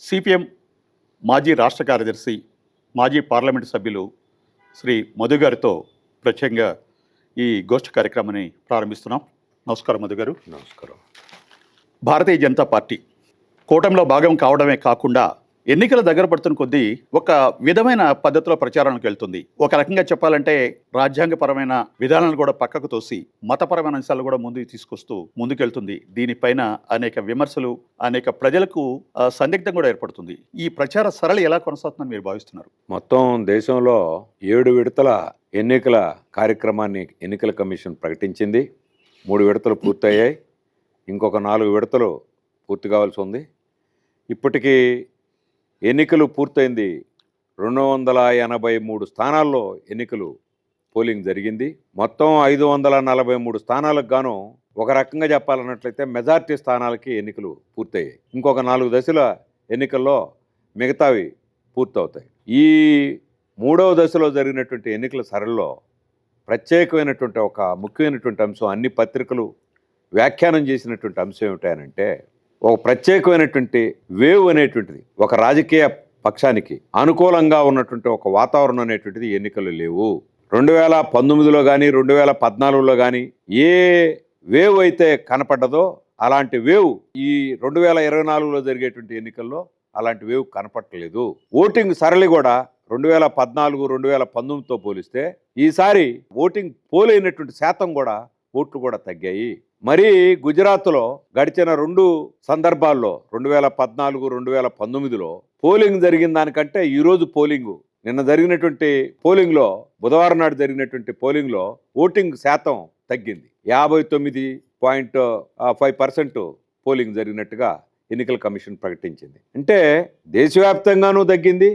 CPM మాజీ రాష్ట్ర కార్యదర్శి మాజీ పార్లమెంటు సభ్యులు శ్రీ మధు గారితో ప్రత్యేకంగా ఈ గోష్ఠి కార్యక్రమాన్ని ప్రారంభిస్తున్నాం. నమస్కారం మధు గారు. నమస్కారం. భారతీయ జనతా పార్టీ కూటమిలో భాగం కావడమే కాకుండా ఎన్నికల దగ్గర పడుతున్న కొద్దీ ఒక విధమైన పద్ధతిలో ప్రచారానికి వెళ్తుంది. ఒక రకంగా చెప్పాలంటే రాజ్యాంగపరమైన విధానాలను కూడా పక్కకు తోసి మతపరమైన అంశాలు కూడా ముందుకు తీసుకొస్తూ ముందుకెళ్తుంది. దీనిపైన అనేక విమర్శలు అనేక ప్రజలకు సందిగ్ధం కూడా ఏర్పడుతుంది. ఈ ప్రచార సరళి ఎలా కొనసాగుతుందని మీరు భావిస్తున్నారు? మొత్తం దేశంలో ఏడు విడతల ఎన్నికల కార్యక్రమాన్ని ఎన్నికల కమిషన్ ప్రకటించింది. మూడు విడతలు పూర్తయ్యాయి. ఇంకొక నాలుగు విడతలు పూర్తి కావాల్సి ఉంది. ఇప్పటికీ ఎన్నికలు పూర్తయింది. రెండు వందల ఎనభై మూడు స్థానాల్లో ఎన్నికలు పోలింగ్ జరిగింది. మొత్తం ఐదు వందల నలభై మూడు స్థానాలకు గాను ఒక రకంగా చెప్పాలన్నట్లయితే మెజార్టీ స్థానాలకి ఎన్నికలు పూర్తయ్యాయి. ఇంకొక నాలుగు దశల ఎన్నికల్లో మిగతావి పూర్తవుతాయి. ఈ మూడవ దశలో జరిగినటువంటి ఎన్నికల సరళిలో ప్రత్యేకమైనటువంటి ఒక ముఖ్యమైనటువంటి అంశం అన్ని పత్రికలు వ్యాఖ్యానం చేసినటువంటి అంశం ఏమిటంటే ఒక ప్రత్యేకమైనటువంటి వేవ్ అనేటువంటిది ఒక రాజకీయ పక్షానికి అనుకూలంగా ఉన్నటువంటి ఒక వాతావరణం అనేటువంటిది ఎన్నికలు లేవు. రెండు వేల పంతొమ్మిదిలో కానీ రెండు వేల పద్నాలుగులో కానీ ఏ వేవ్ అయితే కనపడ్డదో అలాంటి వేవ్ ఈ రెండు వేల ఇరవై నాలుగులో జరిగేటువంటి ఎన్నికల్లో అలాంటి వేవ్ కనపట్టలేదు. ఓటింగ్ సరళి కూడా రెండు వేల పద్నాలుగు రెండు వేల పంతొమ్మిదితో పోలిస్తే ఈసారి ఓటింగ్ పోలైనటువంటి శాతం కూడా ఓట్లు కూడా తగ్గాయి. మరి గుజరాత్లో గడిచిన రెండు సందర్భాల్లో రెండు వేల పద్నాలుగు రెండు వేల పంతొమ్మిదిలో పోలింగ్ జరిగిన దానికంటే ఈరోజు పోలింగు. నిన్న జరిగినటువంటి పోలింగ్లో బుధవారం నాడు జరిగినటువంటి పోలింగ్లో ఓటింగ్ శాతం తగ్గింది. యాభై తొమ్మిది పాయింట్ ఫైవ్ పర్సెంట్ పోలింగ్ జరిగినట్టుగా ఎన్నికల కమిషన్ ప్రకటించింది. అంటే దేశవ్యాప్తంగానూ తగ్గింది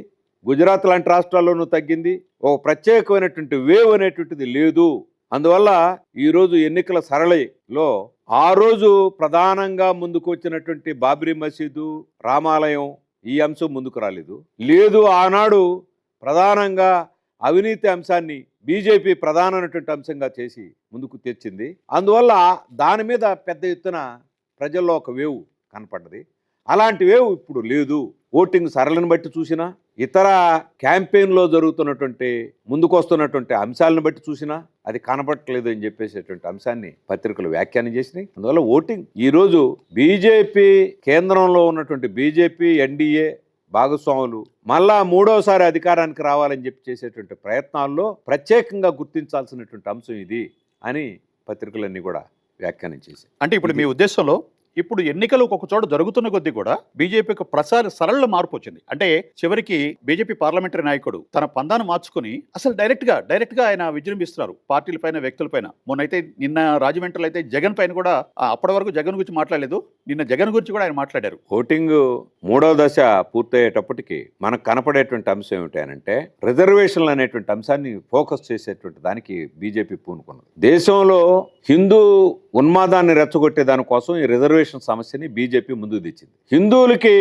గుజరాత్ లాంటి రాష్ట్రాల్లోనూ తగ్గింది. ఒక ప్రత్యేకమైనటువంటి వేవ్ అనేటువంటిది లేదు. అందువల్ల ఈరోజు ఎన్నికల సరళిలో ఆ రోజు ప్రధానంగా ముందుకు వచ్చినటువంటి బాబ్రీ మసీదు రామాలయం ఈ అంశం ముందుకు రాలేదు. లేదు ఆనాడు ప్రధానంగా అవినీతి అంశాన్ని బీజేపీ ప్రధానమైనటువంటి అంశంగా చేసి ముందుకు తెచ్చింది. అందువల్ల దాని మీద పెద్ద ఎత్తున ప్రజల్లో ఒక వేవు కనపడ్డది. అలాంటి వేవు ఇప్పుడు లేదు. ఓటింగ్ సరళిని బట్టి చూసినా ఇతర క్యాంపెయిన్లో జరుగుతున్నటువంటి ముందుకొస్తున్నటువంటి అంశాలను బట్టి చూసినా అది కనపడట్లేదు అని చెప్పేసేటువంటి అంశాన్ని పత్రికలు వ్యాఖ్యానం చేసినాయి. అందువల్ల ఓటింగ్ ఈరోజు బీజేపీ కేంద్రంలో ఉన్నటువంటి బీజేపీ ఎన్డీఏ భాగస్వాములు మళ్ళా మూడోసారి అధికారానికి రావాలని చెప్పి చేసేటువంటి ప్రయత్నాల్లో ప్రత్యేకంగా గుర్తించాల్సినటువంటి అంశం ఇది అని పత్రికలన్నీ కూడా వ్యాఖ్యానం చేశాయి. అంటే ఇప్పుడు మీ ఉద్దేశంలో ఇప్పుడు ఎన్నికలు ఒక్కొక్క చోట జరుగుతున్న కొద్దీ కూడా బీజేపీ యొక్క ప్రసార సరళ మార్పు వచ్చింది. అంటే చివరికి బీజేపీ పార్లమెంటరీ నాయకుడు తన పందాను మార్చుకుని అసలు డైరెక్ట్గా డైరెక్ట్గా ఆయన విజృంభిస్తున్నారు. పార్టీల పైన వ్యక్తుల పైన. మొన్నైతే నిన్న రాజమండ్రిలో అయితే జగన్ పైన కూడా అప్పటి వరకు జగన్ గురించి మాట్లాడలేదు. నిన్న జగన్ గురించి కూడా ఆయన మాట్లాడారు. ఓటింగ్ మూడో దశ పూర్తయ్యేటప్పటికి మనకు కనపడేటువంటి అంశం ఏమిటి అని అంటే రిజర్వేషన్లు అనేటువంటి అంశాన్ని ఫోకస్ చేసేటువంటి దానికి బీజేపీ పూనుకున్నది. దేశంలో హిందూ ఉన్మాదాన్ని రెచ్చగొట్టే దానికోసం ఈ రిజర్వేషన్ సమస్యని బీజేపీ ముందుకు తెచ్చింది. హిందువులకి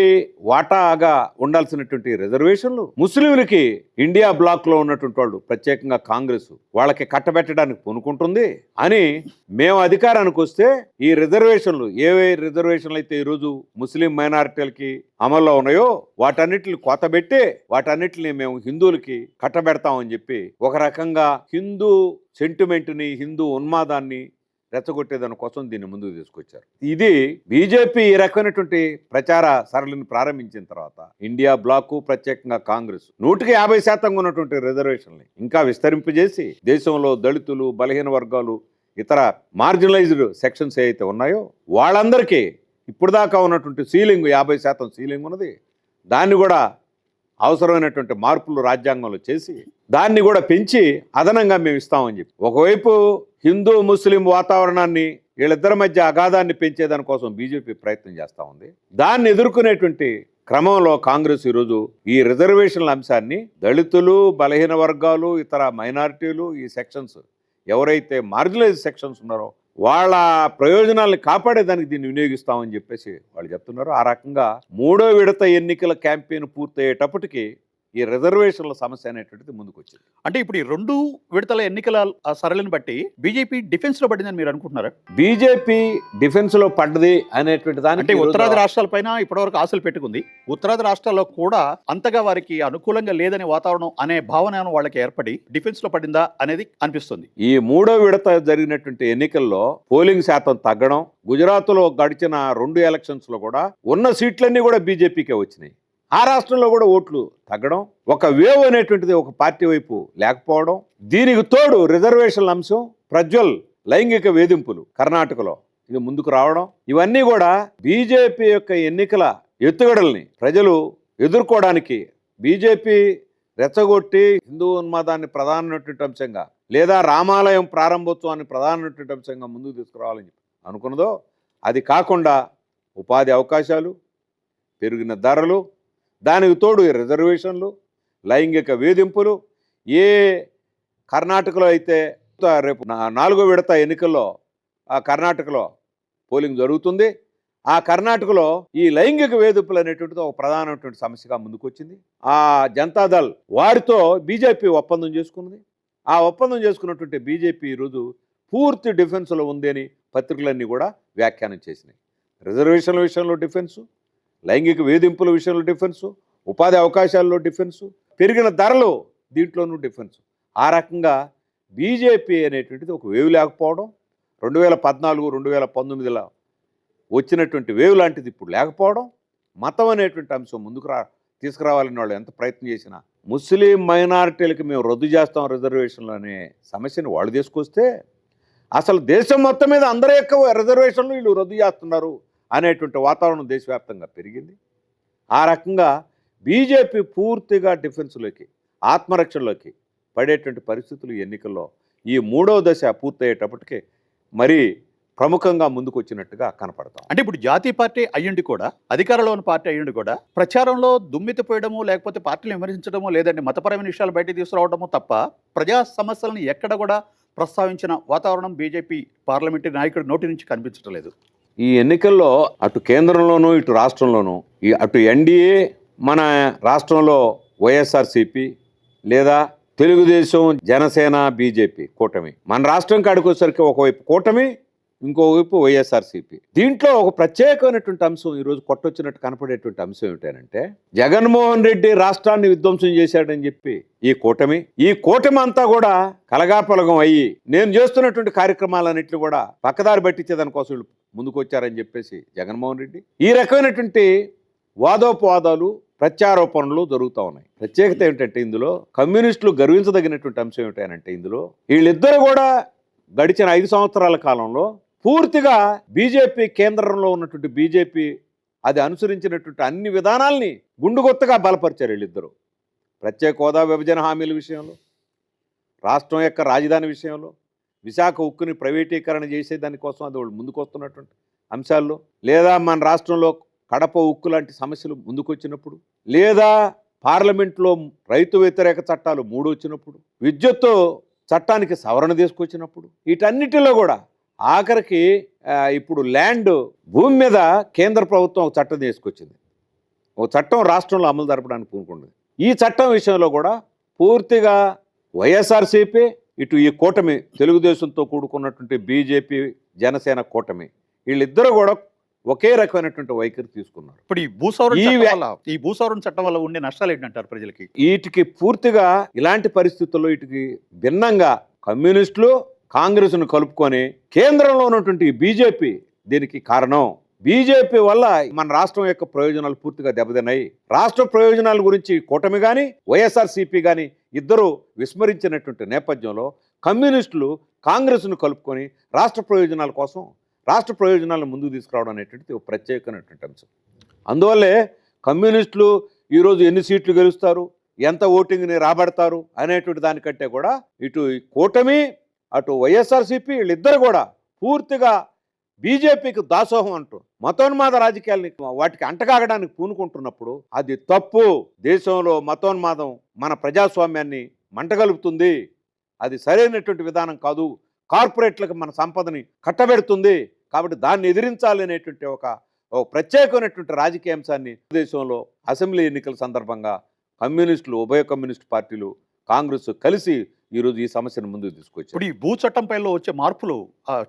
వాటాగా ఉండాల్సినటువంటి రిజర్వేషన్లు ముస్లింలకి ఇండియా బ్లాక్లో ఉన్నటువంటి వాళ్ళు ప్రత్యేకంగా కాంగ్రెస్ వాళ్ళకి కట్టబెట్టడానికి పూనుకుంటుంది అని మేము అధికారానికి వస్తే ఈ రిజర్వేషన్లు ఏవే రిజర్వేషన్లు అయితే ఈరోజు ముస్లిం మైనారిటీలకి అమల్లో ఉన్నాయో వాటన్నిటిని కోతబెట్టి వాటన్నిటిని మేము హిందువులకి కట్టబెడతామని చెప్పి ఒక రకంగా హిందూ సెంటిమెంట్ని హిందూ ఉన్మాదాన్ని రెచ్చగొట్టేదాని కోసం దీన్ని ముందుకు తీసుకొచ్చారు. ఇది బీజేపీ ఈ రకమైనటువంటి ప్రచార సరళిని ప్రారంభించిన తర్వాత ఇండియా బ్లాక్ ప్రత్యేకంగా కాంగ్రెస్ నూటికి యాభై శాతంగా ఉన్నటువంటి రిజర్వేషన్లు ఇంకా విస్తరింపజేసి దేశంలో దళితులు బలహీన వర్గాలు ఇతర మార్జినలైజ్డ్ సెక్షన్స్ ఏవైతే ఉన్నాయో వాళ్ళందరికీ ఇప్పుడు దాకా ఉన్నటువంటి సీలింగ్ యాభై శాతం సీలింగ్ ఉన్నది. దాన్ని కూడా అవసరమైనటువంటి మార్పులు రాజ్యాంగంలో చేసి దాన్ని కూడా పెంచి అదనంగా మేము ఇస్తామని చెప్పి. ఒకవైపు హిందూ ముస్లిం వాతావరణాన్ని వీళ్ళిద్దరి మధ్య అగాధాన్ని పెంచేదానికోసం బీజేపీ ప్రయత్నం చేస్తూ ఉంది. దాన్ని ఎదుర్కొనేటువంటి క్రమంలో కాంగ్రెస్ ఈరోజు ఈ రిజర్వేషన్ల అంశాన్ని దళితులు బలహీన వర్గాలు ఇతర మైనారిటీలు ఈ సెక్షన్స్ ఎవరైతే మార్జినలైజ్ సెక్షన్స్ ఉన్నారో వాళ్ళ ప్రయోజనాలను కాపాడేదానికి దీన్ని వినియోగిస్తామని చెప్పేసి వాళ్ళు చెప్తున్నారు. ఆ రకంగా మూడో విడత ఎన్నికల క్యాంపెయిన్ పూర్తయ్యేటప్పటికి ఈ రిజర్వేషన్ల సమస్య అనేటువంటిది ముందుకు వచ్చింది అంటే ఇప్పుడు ఈ రెండు విడతల ఎన్నికల సరళిని బట్టి బీజేపీ డిఫెన్స్లో పడిందని మీరు అనుకుంటున్నారా? బీజేపీ డిఫెన్స్లో పడ్డది అనేటువంటి దానికి అంటే ఉత్తరాది రాష్ట్రాలపైన ఇప్పటివరకు ఆశలు పెట్టుకుంది. ఉత్తరాది రాష్ట్రాల్లో కూడా అంతగా వారికి అనుకూలంగా లేదనే వాతావరణం అనే భావన వాళ్ళకి ఏర్పడి డిఫెన్స్లో పడిందా అనేది అనిపిస్తుంది. ఈ మూడో విడత జరిగినటువంటి ఎన్నికల్లో పోలింగ్ శాతం తగ్గడం గుజరాత్లో గడిచిన రెండు ఎలక్షన్స్లో కూడా ఉన్న సీట్లన్నీ కూడా బీజేపీకే వచ్చినాయి. ఆ రాష్ట్రంలో కూడా ఓట్లు తగ్గడం ఒక వేవ్ అనేటువంటిది ఒక పార్టీ వైపు లేకపోవడం దీనికి తోడు రిజర్వేషన్ల అంశం ప్రజ్వల్ లైంగిక వేధింపులు కర్ణాటకలో ఇది ముందుకు రావడం ఇవన్నీ కూడా బీజేపీ యొక్క ఎన్నికల ఎత్తుగడల్ని ప్రజలు ఎదుర్కోవడానికి బీజేపీ రెచ్చగొట్టి హిందూ ఉన్మాదాన్ని ప్రధానమైనటువంటి అంశంగా లేదా రామాలయం ప్రారంభోత్సవాన్ని ప్రధానమైనటువంటి అంశంగా ముందుకు తీసుకురావాలని అనుకున్నదో అది కాకుండా ఉపాధి అవకాశాలు పెరిగిన ధరలు దానికి తోడు ఈ రిజర్వేషన్లు లైంగిక వేధింపులు ఏ కర్ణాటకలో అయితే రేపు నాలుగో విడత ఎన్నికల్లో ఆ కర్ణాటకలో పోలింగ్ జరుగుతుంది. ఆ కర్ణాటకలో ఈ లైంగిక వేధింపులు అనేటువంటిది ఒక ప్రధానమైనటువంటి సమస్యగా ముందుకొచ్చింది. ఆ జనతాదళ్ వారితో బీజేపీ ఒప్పందం చేసుకున్నది ఆ ఒప్పందం చేసుకున్నటువంటి బీజేపీ ఈరోజు పూర్తి డిఫెన్స్లో ఉంది అని పత్రికలన్నీ కూడా వ్యాఖ్యానం చేసినాయి. రిజర్వేషన్ల విషయంలో డిఫెన్సు లైంగిక వేధింపుల విషయంలో డిఫెన్సు ఉపాధి అవకాశాల్లో డిఫెన్సు పెరిగిన ధరలు దీంట్లోనూ డిఫెన్స్ ఆ రకంగా బీజేపీ అనేటువంటిది ఒక వేవ్ లేకపోవడం రెండు వేల పద్నాలుగు రెండు వేల పంతొమ్మిదిలో వచ్చినటువంటి వేవ్ లాంటిది ఇప్పుడు లేకపోవడం మతం అనేటువంటి అంశం ముందుకు రా తీసుకురావాలని వాళ్ళు ఎంత ప్రయత్నం చేసినా ముస్లిం మైనారిటీలకి మేము రద్దు చేస్తాం రిజర్వేషన్లు అనే సమస్యను వాళ్ళు తీసుకొస్తే అసలు దేశం మొత్తం మీద అందరి యొక్క రిజర్వేషన్లు వీళ్ళు రద్దు చేస్తున్నారు. అనేటువంటి వాతావరణం దేశవ్యాప్తంగా పెరిగింది. ఆ రకంగా బీజేపీ పూర్తిగా డిఫెన్స్లోకి ఆత్మరక్షణలోకి పడేటువంటి పరిస్థితులు ఎన్నికల్లో ఈ మూడవ దశ పూర్తయ్యేటప్పటికి మరీ ప్రముఖంగా ముందుకు వచ్చినట్టుగా కనపడతాం అంటే ఇప్పుడు జాతీయ పార్టీ అయ్యుండి కూడా అధికారంలో ఉన్న పార్టీ అయ్యుండి కూడా ప్రచారంలో దుమ్మెత్తిపోయడము లేకపోతే పార్టీలు విమర్శించడము లేదంటే మతపరమైన విషయాలు బయటకు తీసుకురావడము తప్ప ప్రజా సమస్యలను ఎక్కడ కూడా ప్రస్తావించిన వాతావరణం బీజేపీ పార్లమెంటరీ నాయకుడి నోటి నుంచి కనిపించడం లేదు. ఈ ఎన్నికల్లో అటు కేంద్రంలోనూ ఇటు రాష్ట్రంలోనూ ఈ అటు ఎన్డీఏ మన రాష్ట్రంలో వైఎస్ఆర్సిపి లేదా తెలుగుదేశం జనసేన బీజేపీ కూటమి. మన రాష్ట్రం కాడికి వచ్చేసరికి ఒకవైపు కూటమి ఇంకోవైపు వైఎస్ఆర్సీపీ. దీంట్లో ఒక ప్రత్యేకమైనటువంటి అంశం ఈరోజు కొట్టొచ్చినట్టు కనపడేటువంటి అంశం ఏమిటంటే జగన్మోహన్ రెడ్డి రాష్ట్రాన్ని విధ్వంసం చేశాడని చెప్పి ఈ కూటమి ఈ కూటమి అంతా కూడా కలగాపలగం అయ్యి నేను చేస్తున్నటువంటి కార్యక్రమాలన్నింటినీ కూడా పక్కదారి పట్టించే కోసం వీళ్ళు చెప్పేసి జగన్మోహన్ రెడ్డి. ఈ రకమైనటువంటి వాదోపవాదాలు ప్రత్యారోపణలు జరుగుతూ ఉన్నాయి. ప్రత్యేకత ఏమిటంటే ఇందులో కమ్యూనిస్టులు గర్వించదగినటువంటి అంశం ఏమిటంటే ఇందులో వీళ్ళిద్దరు కూడా గడిచిన ఐదు సంవత్సరాల కాలంలో పూర్తిగా బీజేపీ కేంద్రంలో ఉన్నటువంటి బీజేపీ అది అనుసరించినటువంటి అన్ని విధానాల్ని గుండుగొత్తగా బలపరిచారు వీళ్ళిద్దరూ. ప్రత్యేక హోదా విభజన హామీల విషయంలో రాష్ట్రం యొక్క రాజధాని విషయంలో విశాఖ ఉక్కుని ప్రైవేటీకరణ చేసే దానికోసం అది వాళ్ళు ముందుకొస్తున్నటువంటి అంశాల్లో లేదా మన రాష్ట్రంలో కడప ఉక్కు లాంటి సమస్యలు ముందుకొచ్చినప్పుడు లేదా పార్లమెంట్లో రైతు వ్యతిరేక చట్టాలు మూడు వచ్చినప్పుడు విద్యుత్తు చట్టానికి సవరణ తీసుకొచ్చినప్పుడు వీటన్నిటిలో కూడా ఆఖరికి ఇప్పుడు ల్యాండ్ భూమి మీద కేంద్ర ప్రభుత్వం ఒక చట్టం తీసుకొచ్చింది. ఒక చట్టం రాష్ట్రంలో అమలు జరపడానికి పూనుకుంది ఈ చట్టం విషయంలో కూడా పూర్తిగా వైఎస్ఆర్సీపీ ఇటు ఈ కూటమి తెలుగుదేశంతో కూడుకున్నటువంటి బీజేపీ జనసేన కూటమి వీళ్ళిద్దరూ కూడా ఒకే రకమైనటువంటి వైఖరి తీసుకున్నారు. ఇప్పుడు ఈ భూసవరణ ఈ భూసవరణ చట్టం వల్ల ఉండే నష్టాలు ఏంటంటారు ప్రజలకి? వీటికి పూర్తిగా ఇలాంటి పరిస్థితుల్లో వీటికి భిన్నంగా కమ్యూనిస్టులు కాంగ్రెస్ను కలుపుకొని కేంద్రంలో ఉన్నటువంటి బీజేపీ దీనికి కారణం. బీజేపీ వల్ల మన రాష్ట్రం యొక్క ప్రయోజనాలు పూర్తిగా దెబ్బతిన్నాయి. రాష్ట్ర ప్రయోజనాల గురించి కూటమి కానీ వైఎస్ఆర్సీపీ కానీ ఇద్దరు విస్మరించినటువంటి నేపథ్యంలో కమ్యూనిస్టులు కాంగ్రెస్ను కలుపుకొని రాష్ట్ర ప్రయోజనాల కోసం రాష్ట్ర ప్రయోజనాలను ముందుకు తీసుకురావడం అనేటువంటిది ఒక ప్రత్యేకమైనటువంటి అంశం. అందువల్లే కమ్యూనిస్టులు ఈరోజు ఎన్ని సీట్లు గెలుస్తారు ఎంత ఓటింగ్ని రాబడతారు అనేటువంటి దానికంటే కూడా ఇటు ఈ కూటమి అటు వైఎస్ఆర్సీపీ వీళ్ళిద్దరు కూడా పూర్తిగా బీజేపీకి దాసోహం అంటూ మతోన్మాద రాజకీయాల్ని వాటికి అంటకాగడానికి పూనుకుంటున్నప్పుడు అది తప్పు. దేశంలో మతోన్మాదం మన ప్రజాస్వామ్యాన్ని మంటగలుపుతుంది. అది సరైనటువంటి విధానం కాదు. కార్పొరేట్లకు మన సంపదని కట్టబెడుతుంది. కాబట్టి దాన్ని ఎదిరించాలి అనేటువంటి ఒక ప్రత్యేకమైనటువంటి రాజకీయ అంశాన్ని దేశంలో అసెంబ్లీ ఎన్నికల సందర్భంగా కమ్యూనిస్టులు ఉభయ కమ్యూనిస్టు పార్టీలు కాంగ్రెస్ కలిసి ఈరోజు ఈ సమస్యను ముందుకు తీసుకొచ్చారు. ఇప్పుడు ఈ భూ చట్టంపైలో వచ్చే మార్పులు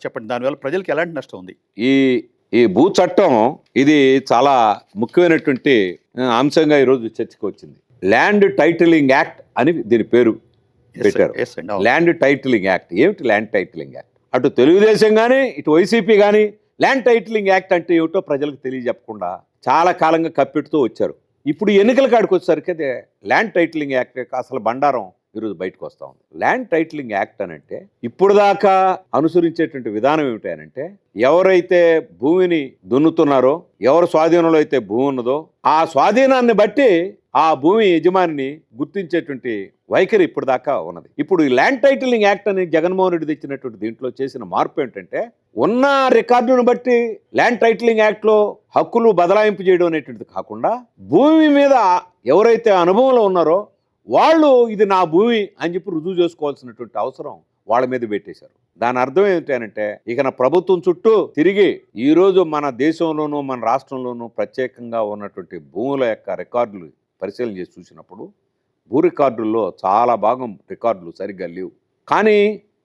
చెప్పండి. దానివల్ల ప్రజలకు ఎలాంటి నష్టం ఉంది? ఈ ఈ భూ చట్టం ఇది చాలా ముఖ్యమైనటువంటి అంశంగా ఈరోజు చర్చకు వచ్చింది. ల్యాండ్ టైటిలింగ్ యాక్ట్ అని దీని పేరు పెట్టారు. ల్యాండ్ టైటిలింగ్ యాక్ట్ ఏమిటి ల్యాండ్ టైటిలింగ్ యాక్ట్ అటు తెలుగుదేశం కానీ ఇటు వైసీపీ కానీ ల్యాండ్ టైటిలింగ్ యాక్ట్ అంటే ఏమిటో ప్రజలకు తెలియజెప్పకుండా చాలా కాలంగా కప్పెడుతూ వచ్చారు. ఇప్పుడు ఎన్నికల కాడికి వచ్చేసరికి అదే ల్యాండ్ టైటిలింగ్ యాక్ట్ యొక్క అసలు బండారం ఈరోజు బయటకు వస్తూ ఉంది. ల్యాండ్ టైటిలింగ్ యాక్ట్ అని అంటే ఇప్పుడు దాకా అనుసరించేటువంటి విధానం ఏమిటి ఎవరైతే భూమిని దున్నుతున్నారో ఎవరు స్వాధీనంలో అయితే భూమి ఉన్నదో ఆ స్వాధీనాన్ని బట్టి ఆ భూమి యజమానిని గుర్తించేటువంటి వైఖరి ఇప్పుడు దాకా ఉన్నది. ఇప్పుడు ఈ ల్యాండ్ టైటిలింగ్ యాక్ట్ అని జగన్మోహన్ రెడ్డి తెచ్చినటువంటి దీంట్లో చేసిన మార్పు ఏంటంటే ఉన్న రికార్డును బట్టి ల్యాండ్ టైటిలింగ్ యాక్ట్లో హక్కులు బదలాయింపు చేయడం అనేటువంటిది కాకుండా భూమి మీద ఎవరైతే అనుభవంలో ఉన్నారో వాళ్ళు ఇది నా భూమి అని చెప్పి రుజువు చేసుకోవాల్సినటువంటి అవసరం వాళ్ళ మీద పెట్టేశారు. దాని అర్థం ఏంటంటే ఇక నా ప్రభుత్వం చుట్టూ తిరిగి ఈరోజు మన దేశంలోనూ మన రాష్ట్రంలోనూ ప్రత్యేకంగా ఉన్నటువంటి భూముల యొక్క రికార్డులు పరిశీలన చేసి చూసినప్పుడు భూ రికార్డుల్లో చాలా భాగం రికార్డులు సరిగ్గా లేవు. కానీ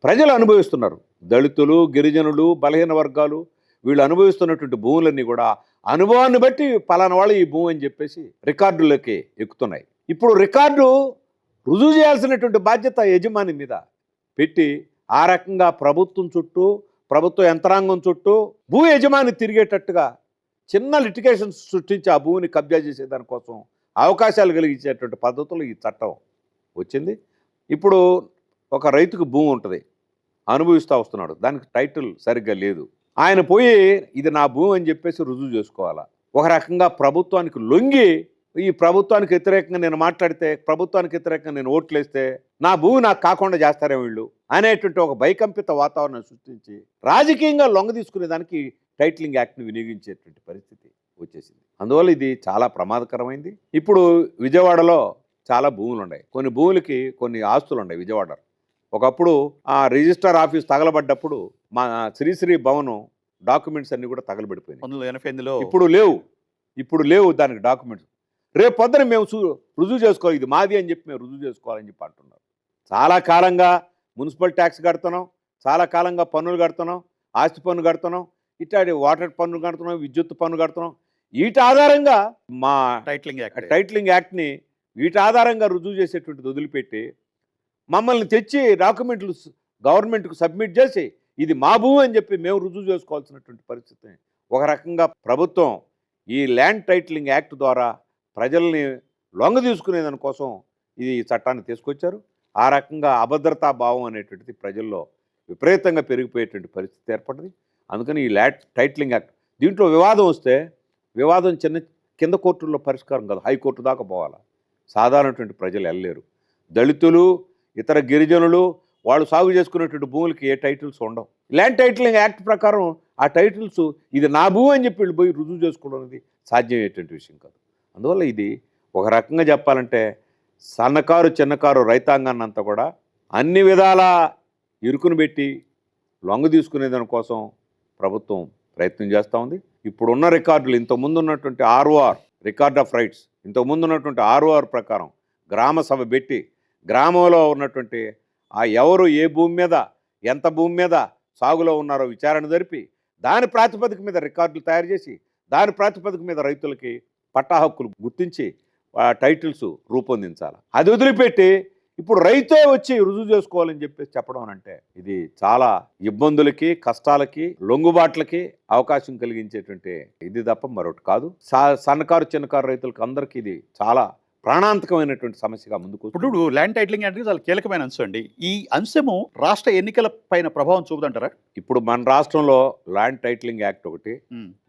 ప్రజలు అనుభవిస్తున్నారు. దళితులు గిరిజనులు బలహీన వర్గాలు వీళ్ళు అనుభవిస్తున్నటువంటి భూములన్నీ కూడా అనుభవాన్ని బట్టి పలానా వాళ్ళు ఈ భూమి అని చెప్పేసి రికార్డులకి ఎక్కుతున్నాయి. ఇప్పుడు రికార్డు రుజువు చేయాల్సినటువంటి బాధ్యత యజమాని మీద పెట్టి ఆ రకంగా ప్రభుత్వం చుట్టూ ప్రభుత్వ యంత్రాంగం చుట్టూ భూ యజమాని తిరిగేటట్టుగా చిన్న లిటికేషన్స్ సృష్టించి ఆ భూమిని కబ్జా చేసేదానికోసం అవకాశాలు కలిగించేటువంటి పద్ధతులు ఈ చట్టం వచ్చింది. ఇప్పుడు ఒక రైతుకు భూమి ఉంటుంది అనుభవిస్తూ వస్తున్నాడు దానికి టైటిల్ సరిగ్గా లేదు. ఆయన పోయి ఇది నా భూమి అని చెప్పేసి రుజువు చేసుకోవాలా? ఒక రకంగా ప్రభుత్వానికి లొంగి ఈ ప్రభుత్వానికి వ్యతిరేకంగా నేను మాట్లాడితే ప్రభుత్వానికి వ్యతిరేకంగా నేను ఓట్లేస్తే నా భూమి నాకు కాకుండా చేస్తారే వీళ్ళు అనేటువంటి ఒక భయకంపిత వాతావరణం సృష్టించి రాజకీయంగా లొంగ తీసుకునే దానికి టైటిలింగ్ యాక్ట్ని వినియోగించేటువంటి పరిస్థితి వచ్చేసింది. అందువల్ల ఇది చాలా ప్రమాదకరమైంది. ఇప్పుడు విజయవాడలో చాలా భూములు ఉన్నాయి. కొన్ని భూములకి కొన్ని ఆస్తులు ఉన్నాయి విజయవాడ ఒకప్పుడు ఆ రిజిస్టర్ ఆఫీస్ తగలబడ్డప్పుడు మా శ్రీశ్రీ భవనం డాక్యుమెంట్స్ అన్ని కూడా తగలబడిపోయినాయి. ఇప్పుడు లేవు. ఇప్పుడు లేవు దానికి డాక్యుమెంట్స్. రేపు పొద్దున మేము సు- రుజువు చేసుకోవాలి. ఇది మాది అని చెప్పి మేము రుజువు చేసుకోవాలని చెప్పి అంటున్నారు. చాలా కాలంగా మున్సిపల్ ట్యాక్స్ కడుతున్నాం. చాలా కాలంగా పన్నులు కడుతున్నాం. ఆస్తి పన్ను కడుతున్నాం. ఇట్లాంటి వాటర్ పన్ను కడుతున్నాం. విద్యుత్ పన్ను కడుతున్నాం. వీటి ఆధారంగా మా టైటిలింగ్ యాక్ట్. టైటిలింగ్ యాక్ట్ని వీటి ఆధారంగా రుజువు చేసేటువంటిది వదిలిపెట్టి మమ్మల్ని తెచ్చి డాక్యుమెంట్లు గవర్నమెంట్కు సబ్మిట్ చేసి ఇది మా భూమి అని చెప్పి మేము రుజువు చేసుకోవాల్సినటువంటి పరిస్థితి ఒక రకంగా ప్రభుత్వం ఈ ల్యాండ్ టైటిలింగ్ యాక్ట్ ద్వారా ప్రజల్ని లొంగ తీసుకునే దానికోసం ఇది ఈ చట్టాన్ని తీసుకొచ్చారు. ఆ రకంగా అభద్రతా భావం అనేటువంటిది ప్రజల్లో విపరీతంగా పెరిగిపోయేటువంటి పరిస్థితి ఏర్పడింది అందుకని ఈ ల్యాట్ టైటిలింగ్ యాక్ట్ దీంట్లో వివాదం వస్తే వివాదం చిన్న కింద కోర్టుల్లో పరిష్కారం కాదు. హైకోర్టు దాకా పోవాలి? సాధారణటువంటి ప్రజలు వెళ్ళలేరు. దళితులు ఇతర గిరిజనులు వాళ్ళు సాగు చేసుకునేటువంటి భూములకి ఏ టైటిల్స్ ఉండవు. ల్యాండ్ టైటిలింగ్ యాక్ట్ ప్రకారం ఆ టైటిల్స్ ఇది నా భూమి అని చెప్పి వీళ్ళు పోయి రుజువు చేసుకోవడం అనేది సాధ్యమయ్యేటువంటి విషయం కాదు. అందువల్ల ఇది ఒక రకంగా చెప్పాలంటే సన్నకారు చిన్నకారు రైతాంగాన్ని అంతా కూడా అన్ని విధాల ఇరుకును పెట్టి లొంగ తీసుకునే దానికోసం ప్రభుత్వం ప్రయత్నం చేస్తూ ఉంది. ఇప్పుడున్న రికార్డులు ఇంతకుముందు ఉన్నటువంటి ఆర్ఓఆర్ రికార్డ్ ఆఫ్ రైట్స్ ఇంతకుముందు ఉన్నటువంటి ఆర్ఓఆర్ ప్రకారం గ్రామ సభ పెట్టి గ్రామంలో ఉన్నటువంటి ఆ ఎవరు ఏ భూమి మీద ఎంత భూమి మీద సాగులో ఉన్నారో విచారణ జరిపి దాని ప్రాతిపదిక మీద రికార్డులు తయారు చేసి దాని ప్రాతిపదిక మీద రైతులకి పట్టా హక్కులు గుర్తించి ఆ టైటిల్స్ రూపొందించాలి. అది వదిలిపెట్టి ఇప్పుడు రైతే వచ్చి రుజువు చేసుకోవాలని చెప్పేసి చెప్పడం అంటే ఇది చాలా ఇబ్బందులకి కష్టాలకి లొంగుబాట్లకి అవకాశం కలిగించేటువంటి ఇది తప్ప మరొకటి కాదు. సన్నకారు చిన్నకారు రైతులకు అందరికీ ఇది చాలా ప్రాణాంతకమైనటువంటి సమస్యగా ముందుకు. ఇప్పుడు ల్యాండ్ టైటిలింగ్ యాక్ట్ చాలా కీలకమైన అంశం అండి. ఈ అంశము రాష్ట్ర ఎన్నికల పైన ప్రభావం చూపుదంటారా? ఇప్పుడు మన రాష్ట్రంలో ల్యాండ్ టైటిలింగ్ యాక్ట్ ఒకటి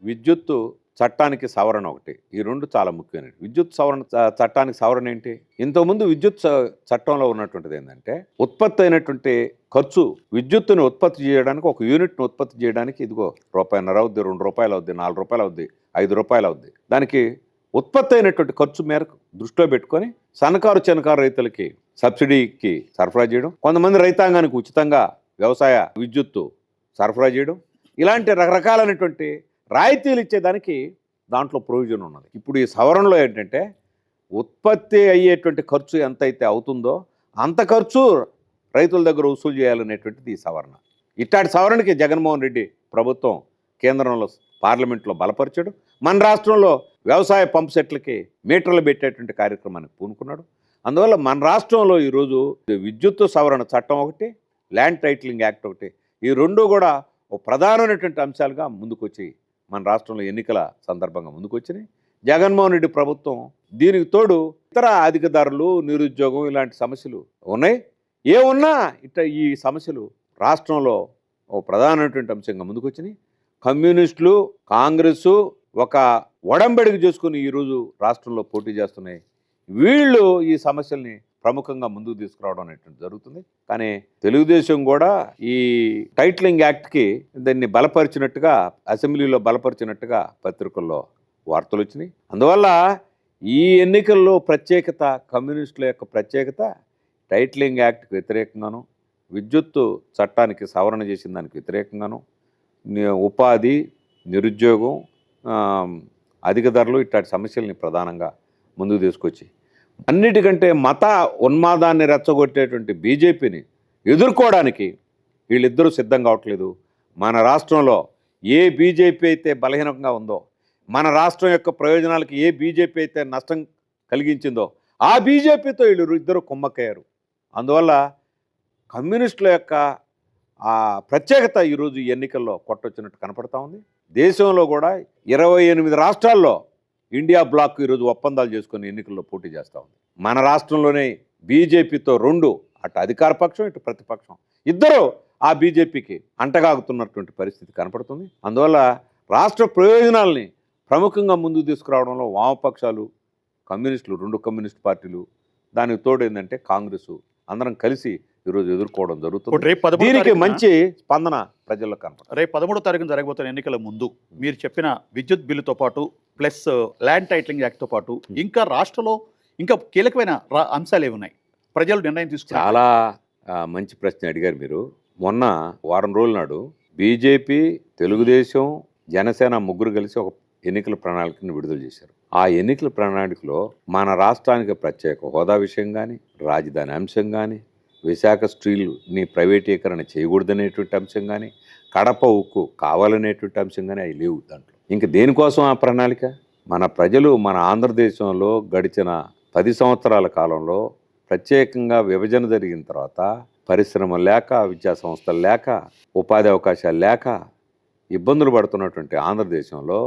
విద్యుత్ చట్టానికి సవరణ ఒకటి. ఈ రెండు చాలా ముఖ్యమైనవి. విద్యుత్ సవరణ చ- చట్టానికి సవరణ ఏంటి? ఇంతకుముందు విద్యుత్ చట్టంలో ఉన్నటువంటిది ఏంటంటే ఉత్పత్తి అయినటువంటి ఖర్చు విద్యుత్తుని ఉత్పత్తి చేయడానికి ఒక యూనిట్ను ఉత్పత్తి చేయడానికి ఇదిగో రూపాయిన్నర అవుద్ది రెండు రూపాయలు అవుద్ది నాలుగు రూపాయలు అవుద్ది ఐదు రూపాయలు అవుద్ది. దానికి ఉత్పత్తి అయినటువంటి ఖర్చు మేరకు దృష్టిలో పెట్టుకొని సన్నకారు చిన్నకారు రైతులకి సబ్సిడీకి సరఫరా చేయడం కొంతమంది రైతాంగానికి ఉచితంగా వ్యవసాయ విద్యుత్తు సరఫరా చేయడం ఇలాంటి రకరకాలైనటువంటి రాయితీలు ఇచ్చేదానికి దాంట్లో ప్రొవిజన్ ఉన్నది. ఇప్పుడు ఈ సవరణలో ఏంటంటే ఉత్పత్తి అయ్యేటువంటి ఖర్చు ఎంతైతే అవుతుందో అంత ఖర్చు రైతుల దగ్గర వసూలు చేయాలనేటువంటిది ఈ సవరణ. ఇట్లాంటి సవరణకి జగన్మోహన్ రెడ్డి ప్రభుత్వం కేంద్రంలో పార్లమెంట్లో బలపరిచాడు. మన రాష్ట్రంలో వ్యవసాయ పంప్ సెట్లకి మీటర్లు పెట్టేటువంటి కార్యక్రమాన్ని పూనుకున్నాడు. అందువల్ల మన రాష్ట్రంలో ఈరోజు విద్యుత్ సవరణ చట్టం ఒకటి ల్యాండ్ టైటిలింగ్ యాక్ట్ ఒకటి ఈ రెండు కూడా ఓ ప్రధానమైనటువంటి అంశాలుగా ముందుకొచ్చి మన రాష్ట్రంలో ఎన్నికల సందర్భంగా ముందుకొచ్చినాయి. జగన్మోహన్ రెడ్డి ప్రభుత్వం దీనికి తోడు ఇతర అధికదారులు నిరుద్యోగం ఇలాంటి సమస్యలు ఉన్నాయి. ఏ ఉన్నా ఇట్ట ఈ సమస్యలు రాష్ట్రంలో ఓ ప్రధానమైనటువంటి అంశంగా ముందుకొచ్చినాయి. కమ్యూనిస్టులు కాంగ్రెస్ ఒక ఒడంబడికి చేసుకుని ఈరోజు రాష్ట్రంలో పోటీ చేస్తున్నాయి. వీళ్ళు ఈ సమస్యల్ని ప్రముఖంగా ముందుకు తీసుకురావడం అనేటువంటి జరుగుతుంది. కానీ తెలుగుదేశం కూడా ఈ టైట్లింగ్ యాక్ట్కి దాన్ని బలపరిచినట్టుగా అసెంబ్లీలో బలపరిచినట్టుగా పత్రికల్లో వార్తలు వచ్చినాయి. అందువల్ల ఈ ఎన్నికల్లో ప్రత్యేకత కమ్యూనిస్టుల యొక్క ప్రత్యేకత టైట్లింగ్ యాక్ట్కి వ్యతిరేకంగాను విద్యుత్తు చట్టానికి సవరణ చేసిన దానికి వ్యతిరేకంగాను ఉపాధి నిరుద్యోగం అధిక ధరలు ఇట్లాంటి సమస్యల్ని ప్రధానంగా ముందుకు తీసుకొచ్చి అన్నిటికంటే మత ఉన్మాదాన్ని రెచ్చగొట్టేటువంటి బీజేపీని ఎదుర్కోవడానికి వీళ్ళిద్దరూ సిద్ధం కావట్లేదు మన రాష్ట్రంలో ఏ బీజేపీ అయితే బలహీనంగా ఉందో మన రాష్ట్రం యొక్క ప్రయోజనాలకి ఏ బీజేపీ అయితే నష్టం కలిగించిందో ఆ బీజేపీతో వీళ్ళు ఇద్దరు కుమ్మక్కయ్యారు. అందువల్ల కమ్యూనిస్టుల యొక్క ఆ ప్రత్యేకత ఈరోజు ఎన్నికల్లో కొట్టొచ్చినట్టు కనపడతా ఉంది. దేశంలో కూడా ఇరవై ఎనిమిది రాష్ట్రాల్లో ఇండియా బ్లాక్ ఈరోజు ఒప్పందాలు చేసుకొని ఎన్నికల్లో పోటీ చేస్తూ ఉంది. మన రాష్ట్రంలోనే బీజేపీతో రెండు అటు అధికార పక్షం ఇటు ప్రతిపక్షం. ఇద్దరు ఆ బీజేపీకి అంటగాగుతున్నటువంటి పరిస్థితి కనపడుతుంది. అందువల్ల రాష్ట్ర ప్రయోజనాల్ని ప్రముఖంగా ముందుకు తీసుకురావడంలో వామపక్షాలు కమ్యూనిస్టులు రెండు కమ్యూనిస్ట్ పార్టీలు దానికి తోడు ఏంటంటే కాంగ్రెసు అందరం కలిసి ఈరోజు ఎదుర్కోవడం జరుగుతుంది. రేపు దీనికి మంచి స్పందన ప్రజల్లో కనపడుతుంది. రేపు పదమూడో తారీఖున జరగబోతున్న ఎన్నికల ముందు మీరు చెప్పిన విద్యుత్ బిల్లుతో పాటు ప్లస్ ల్యాండ్ టైటిలింగ్ యాక్ట్తో పాటు ఇంకా రాష్ట్రంలో ఇంకా కీలకమైన అంశాలు ఏమి ఉన్నాయి? ప్రజలు నిర్ణయం తీసుకున్నారు. చాలా మంచి ప్రశ్న అడిగారు మీరు. మొన్న వారం రోజుల నాడు బీజేపీ తెలుగుదేశం జనసేన ముగ్గురు కలిసి ఒక ఎన్నికల ప్రణాళికను విడుదల చేశారు. ఆ ఎన్నికల ప్రణాళికలో మన రాష్ట్రానికి ప్రత్యేక హోదా విషయం కానీ రాజధాని అంశం కానీ విశాఖ స్టీల్ని ప్రైవేటీకరణ చేయకూడదనేటువంటి అంశం కానీ కడప ఉక్కు కావాలనేటువంటి అంశం కానీ అవి లేవు దాంట్లో. ఇంక దేనికోసం ఆ ప్రణాళిక? మన ప్రజలు మన ఆంధ్రదేశంలో గడిచిన పది సంవత్సరాల కాలంలో ప్రత్యేకంగా విభజన జరిగిన తర్వాత పరిశ్రమలు లేక విద్యా సంస్థలు లేక ఉపాధి అవకాశాలు లేక ఇబ్బందులు పడుతున్నటువంటి ఆంధ్రదేశంలో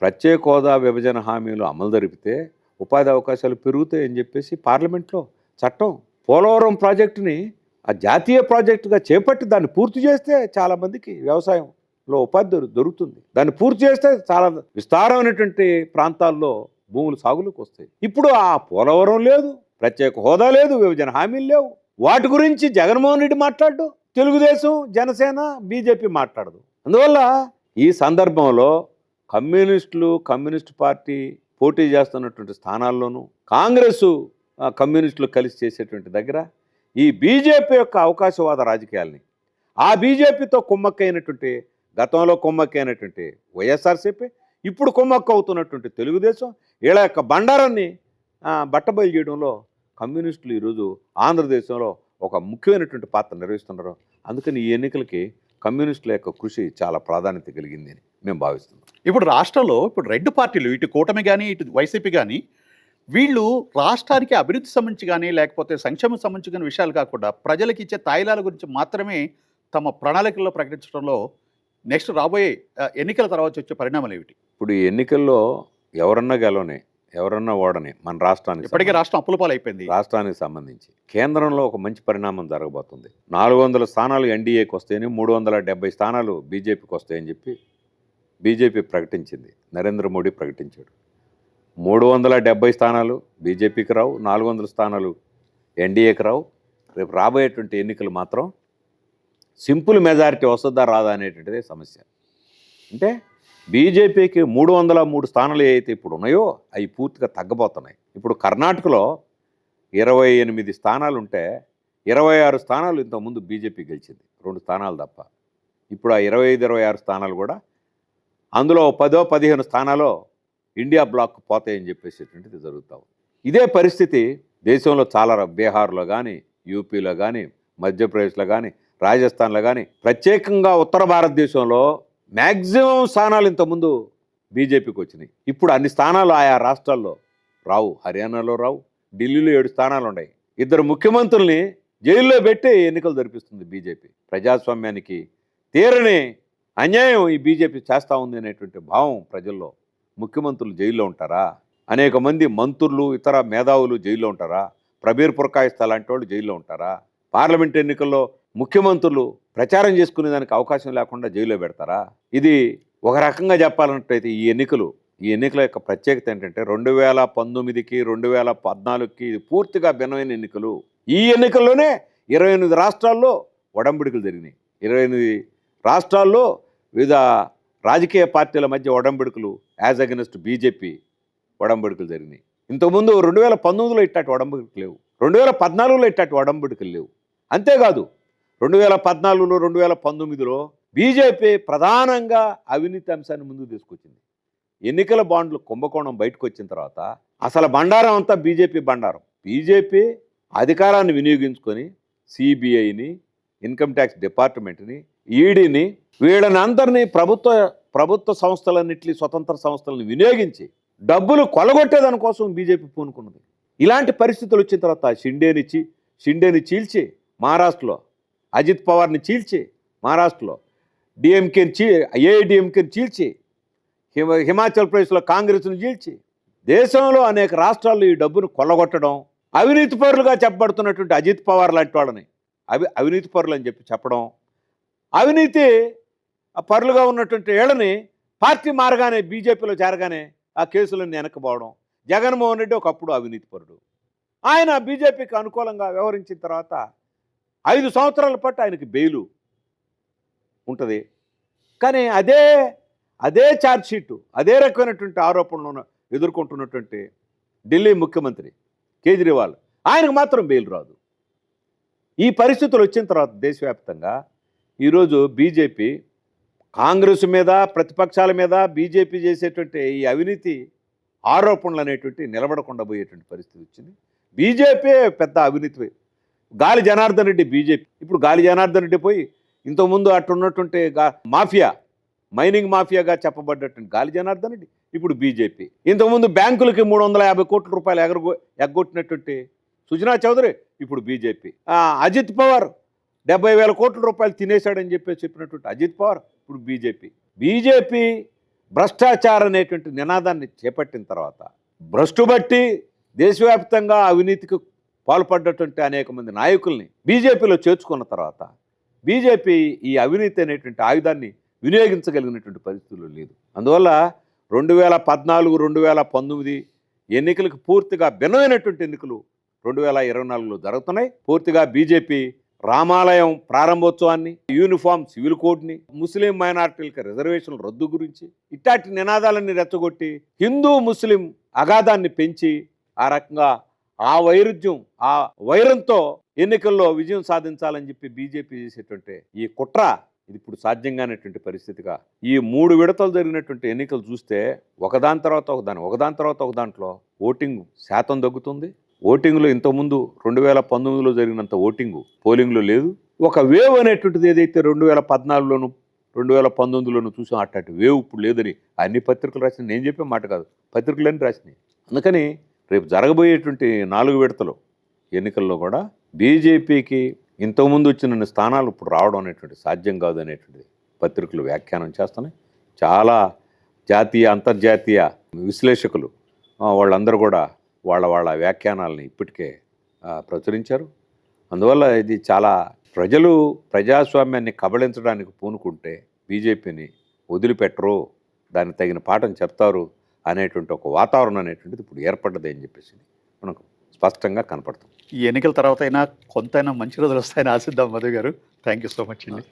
ప్రత్యేక హోదా విభజన హామీలు అమలు జరిపితే ఉపాధి అవకాశాలు పెరుగుతాయని చెప్పేసి పార్లమెంట్లో చట్టం పోలవరం ప్రాజెక్టుని ఆ జాతీయ ప్రాజెక్టుగా చేపట్టి దాన్ని పూర్తి చేస్తే చాలామందికి వ్యవసాయంలో ఉపాధి దొరు- దొరుకుతుంది. దాన్ని పూర్తి చేస్తే చాలా విస్తారమైనటువంటి ప్రాంతాల్లో భూములు సాగులోకి వస్తాయి. ఇప్పుడు ఆ పోలవరం లేదు ప్రత్యేక హోదా లేదు విభజన హామీలు లేవు. వాటి గురించి జగన్మోహన్ రెడ్డి మాట్లాడు తెలుగుదేశం జనసేన బీజేపీ మాట్లాడదు. అందువల్ల ఈ సందర్భంలో కమ్యూనిస్టులు కమ్యూనిస్ట్ పార్టీ పోటీ చేస్తున్నటువంటి స్థానాల్లోనూ కాంగ్రెస్ కమ్యూనిస్టులు కలిసి చేసేటువంటి దగ్గర ఈ బీజేపీ యొక్క అవకాశవాద రాజకీయాల్ని ఆ బీజేపీతో కుమ్మక్కైనటువంటి గతంలో కుమ్మక్కైనటువంటి వైఎస్ఆర్సీపీ ఇప్పుడు కుమ్మక్క అవుతున్నటువంటి తెలుగుదేశం వీళ్ళ యొక్క బండారాన్ని బట్టబయలు చేయడంలో కమ్యూనిస్టులు ఈరోజు ఆంధ్రదేశంలో ఒక ముఖ్యమైనటువంటి పాత్ర నిర్వహిస్తున్నారు. అందుకని ఈ ఎన్నికలకి కమ్యూనిస్టుల యొక్క కృషి చాలా ప్రాధాన్యత కలిగింది అని మేము భావిస్తున్నాం. ఇప్పుడు రాష్ట్రంలో ఇప్పుడు రెండు పార్టీలు ఇటు కూటమి కానీ ఇటు వైసీపీ కానీ వీళ్ళు రాష్ట్రానికి అభివృద్ధి సంబంధించి కానీ లేకపోతే సంక్షేమం సంబంధించి కానీ విషయాలు కాకుండా ప్రజలకు ఇచ్చే తాయిలాల గురించి మాత్రమే తమ ప్రణాళికల్లో ప్రకటించడంలో నెక్స్ట్ రాబోయే ఎన్నికల తర్వాత వచ్చే పరిణామాలు ఏమిటి? ఇప్పుడు ఈ ఎన్నికల్లో ఎవరన్నా గెలవనే ఎవరన్నా ఓడని మన రాష్ట్రానికి ఇప్పటికే రాష్ట్రం అప్పుల పాలైపోయింది. రాష్ట్రానికి సంబంధించి కేంద్రంలో ఒక మంచి పరిణామం జరగబోతుంది. నాలుగు వందల స్థానాలు ఎన్డీఏకి వస్తాయని మూడు వందల డెబ్బై స్థానాలు బీజేపీకి వస్తాయని చెప్పి బీజేపీ ప్రకటించింది. నరేంద్ర మోడీ ప్రకటించాడు. మూడు వందల డెబ్బై స్థానాలు బీజేపీకి రావు నాలుగు వందల స్థానాలు ఎన్డీఏకి రావు. రేపు రాబోయేటువంటి ఎన్నికలు మాత్రం సింపుల్ మెజారిటీ వస్తుందా రాదా అనేటువంటిదే సమస్య. అంటే బీజేపీకి మూడు వందల మూడు స్థానాలు ఏవైతే ఇప్పుడు ఉన్నాయో అవి పూర్తిగా తగ్గబోతున్నాయి. ఇప్పుడు కర్ణాటకలో ఇరవై ఎనిమిది స్థానాలు ఉంటే ఇరవై ఆరు స్థానాలు ఇంతకుముందు బీజేపీ గెలిచింది. రెండు స్థానాలు తప్ప. ఇప్పుడు ఆ ఇరవై ఐదు ఇరవై ఆరు స్థానాలు కూడా అందులో పదో పదిహేను స్థానాలు ఇండియా బ్లాక్ పోతాయని చెప్పేసేటువంటిది జరుగుతాం ఇదే పరిస్థితి దేశంలో చాలా బీహార్లో కానీ యూపీలో కానీ మధ్యప్రదేశ్లో కానీ రాజస్థాన్లో కానీ ప్రత్యేకంగా ఉత్తర భారతదేశంలో మ్యాక్సిమం స్థానాలు ఇంతకుముందు బీజేపీకి వచ్చినాయి. ఇప్పుడు అన్ని స్థానాలు ఆయా రాష్ట్రాల్లో రావు. హర్యానాలో రావు. ఢిల్లీలో ఏడు స్థానాలు ఉన్నాయి. ఇద్దరు ముఖ్యమంత్రుల్ని జైల్లో పెట్టి ఎన్నికలు జరిపిస్తుంది బీజేపీ. ప్రజాస్వామ్యానికి తీరని అన్యాయం ఈ బీజేపీ చేస్తూ ఉంది అనేటువంటి భావం ప్రజల్లో. ముఖ్యమంత్రులు జైల్లో ఉంటారా? అనేక మంది మంత్రులు ఇతర మేధావులు జైల్లో ఉంటారా? ప్రబీర్ పురకాయిస్తా లాంటి వాళ్ళు జైల్లో ఉంటారా? పార్లమెంట్ ఎన్నికల్లో ముఖ్యమంత్రులు ప్రచారం చేసుకునే దానికి అవకాశం లేకుండా జైల్లో పెడతారా? ఇది ఒక రకంగా చెప్పాలన్నట్టయితే ఈ ఎన్నికలు ఈ ఎన్నికల యొక్క ప్రత్యేకత ఏంటంటే రెండు వేల పంతొమ్మిదికి రెండు వేల పద్నాలుగుకి ఇది పూర్తిగా భిన్నమైన ఎన్నికలు. ఈ ఎన్నికల్లోనే ఇరవై ఎనిమిది రాష్ట్రాల్లో ఒడంబడికలు జరిగినాయి. ఇరవై ఎనిమిది రాష్ట్రాల్లో వివిధ రాజకీయ పార్టీల మధ్య ఒడంబడికలు యాజ్ అగెనిస్ట్ బీజేపీ ఒడంబడికలు జరిగినాయి. ఇంతకుముందు రెండు వేల పంతొమ్మిదిలో ఇట్టాటి ఒడంబడికలు లేవు. రెండు వేల పద్నాలుగులో ఇట్టాటి ఒడంబడికలు లేవు. అంతేకాదు రెండు వేల పద్నాలుగులో రెండు వేల పంతొమ్మిదిలో బీజేపీ ప్రధానంగా అవినీతి అంశాన్ని ముందుకు తీసుకొచ్చింది. ఎన్నికల బాండ్లు కుంభకోణం బయటకు వచ్చిన తర్వాత అసలు బండారం అంతా బీజేపీ బండారం. బీజేపీ అధికారాన్ని వినియోగించుకొని సిబిఐని ఇన్కమ్ ట్యాక్స్ డిపార్ట్మెంట్ని ఈడీని వీళ్ళని అందరినీ ప్రభుత్వ ప్రభుత్వ సంస్థలన్నింటినీ స్వతంత్ర సంస్థలను వినియోగించి డబ్బులు కొలగొట్టేదాని కోసం బీజేపీ పూనుకున్నది. ఇలాంటి పరిస్థితులు వచ్చిన తర్వాత షిండేని షిండేని చీల్చి మహారాష్ట్రలో అజిత్ పవార్ని చీల్చి మహారాష్ట్రలో డిఎంకేని చీ ఏఐడిఎంకేని చీల్చి హిమ హిమాచల్ ప్రదేశ్లో కాంగ్రెస్ను చీల్చి దేశంలో అనేక రాష్ట్రాల్లో ఈ డబ్బును కొల్లగొట్టడం అవినీతి పరులుగా చెప్పబడుతున్నటువంటి అజిత్ పవార్ లాంటి వాళ్ళని అవి అవినీతి పరులు అని చెప్పి చెప్పడం అవినీతి పరులుగా ఉన్నటువంటి ఏళ్ళని పార్టీ మారగానే బీజేపీలో చేరగానే ఆ కేసులను వెనక్కిపోవడం జగన్మోహన్ రెడ్డి ఒకప్పుడు అవినీతి పరుడు. ఆయన బీజేపీకి అనుకూలంగా వ్యవహరించిన తర్వాత ఐదు సంవత్సరాల పాటు ఆయనకి బెయిలు ఉంటుంది. కానీ అదే అదే ఛార్జ్షీటు అదే రకమైనటువంటి ఆరోపణలను ఎదుర్కొంటున్నటువంటి ఢిల్లీ ముఖ్యమంత్రి కేజ్రీవాల్ ఆయనకు మాత్రం బెయిల్ రాదు. ఈ పరిస్థితులు వచ్చిన తర్వాత దేశవ్యాప్తంగా ఈరోజు బీజేపీ కాంగ్రెస్ మీద ప్రతిపక్షాల మీద బీజేపీ చేసేటువంటి ఈ అవినీతి ఆరోపణలు అనేటువంటి నిలబడకుండా పోయేటువంటి పరిస్థితి వచ్చింది. బీజేపీ పెద్ద అవినీతి గాలి జనార్దన్ రెడ్డి బీజేపీ. ఇప్పుడు గాలి జనార్దన్ రెడ్డి పోయి ఇంతకుముందు అట్టున్నటువంటి మాఫియా మైనింగ్ మాఫియాగా చెప్పబడ్డటువంటి గాలి జనార్దన్ రెడ్డి ఇప్పుడు బీజేపీ. ఇంతకుముందు బ్యాంకులకి మూడు వందల యాభై కోట్ల రూపాయలు ఎగరగొ ఎగ్గొట్టినటువంటి సుజనా చౌదరి ఇప్పుడు బీజేపీ. అజిత్ పవార్ డెబ్బై వేల కోట్ల రూపాయలు తినేశాడని చెప్పి చెప్పినటువంటి అజిత్ పవార్ ఇప్పుడు బీజేపీ. బీజేపీ భ్రష్టాచారం అనేటువంటి నినాదాన్ని చేపట్టిన తర్వాత భ్రష్టు బట్టి దేశవ్యాప్తంగా అవినీతికి పాల్పడ్డటువంటి అనేక మంది నాయకుల్ని బీజేపీలో చేర్చుకున్న తర్వాత బీజేపీ ఈ అవినీతి అనేటువంటి ఆయుధాన్ని వినియోగించగలిగినటువంటి పరిస్థితులు లేదు. అందువల్ల రెండు వేల పద్నాలుగు రెండు వేల పంతొమ్మిది ఎన్నికలకు పూర్తిగా భిన్నమైనటువంటి ఎన్నికలు రెండు వేల ఇరవై నాలుగులో జరుగుతున్నాయి. పూర్తిగా బీజేపీ రామాలయం ప్రారంభోత్సవాన్ని యూనిఫామ్ సివిల్ కోడ్ని ముస్లిం మైనార్టీలకు రిజర్వేషన్ల రద్దు గురించి ఇట్లాంటి నినాదాలన్నీ రెచ్చగొట్టి హిందూ ముస్లిం అగాధాన్ని పెంచి ఆ రకంగా ఆ వైరుధ్యం ఆ వైరంతో ఎన్నికల్లో విజయం సాధించాలని చెప్పి బీజేపీ చేసేటువంటి ఈ కుట్ర ఇది ఇప్పుడు సాధ్యంగానేటువంటి పరిస్థితిగా. ఈ మూడు విడతలు జరిగినటువంటి ఎన్నికలు చూస్తే ఒకదాని తర్వాత ఒకదాని ఒకదాని తర్వాత ఒక దాంట్లో ఓటింగ్ శాతం తగ్గుతుంది. ఓటింగ్లో ఇంతకుముందు రెండు వేల పంతొమ్మిదిలో జరిగినంత ఓటింగు పోలింగ్లో లేదు. ఒక వేవ్ అనేటువంటిది ఏదైతే రెండు వేల పద్నాలుగులోను రెండు వేల పంతొమ్మిదిలోను చూసాం అట్లాంటి వేవ్ ఇప్పుడు లేదని అన్ని పత్రికలు రాసిన నేను చెప్పే మాట కాదు పత్రికలన్నీ రాసినాయి. అందుకని రేపు జరగబోయేటువంటి నాలుగు విడతలు ఎన్నికల్లో కూడా బీజేపీకి ఇంతకుముందు వచ్చిన స్థానాలు ఇప్పుడు రావడం అనేటువంటి సాధ్యం కాదు అనేటువంటిది పత్రికలు వ్యాఖ్యానం చేస్తున్నాయి. చాలా జాతీయ అంతర్జాతీయ విశ్లేషకులు వాళ్ళందరూ కూడా వాళ్ళ వాళ్ళ వ్యాఖ్యానాలని ఇప్పటికే ప్రచురించారు. అందువల్ల ఇది చాలా ప్రజలు ప్రజాస్వామ్యాన్ని కబళించడానికి పూనుకుంటే బీజేపీని వదిలిపెట్టరు. దానికి తగిన పాఠం చెప్తారు. అనేటువంటి ఒక వాతావరణం అనేటువంటిది ఇప్పుడు ఏర్పడ్డది అని చెప్పేసి మనకు స్పష్టంగా కనపడుతుంది. ఈ ఎన్నికల తర్వాత అయినా కొంతైనా మంచి రోజులు వస్తాయని ఆశిద్దాం మధు గారు. థ్యాంక్ యూ సో మచ్ అండి.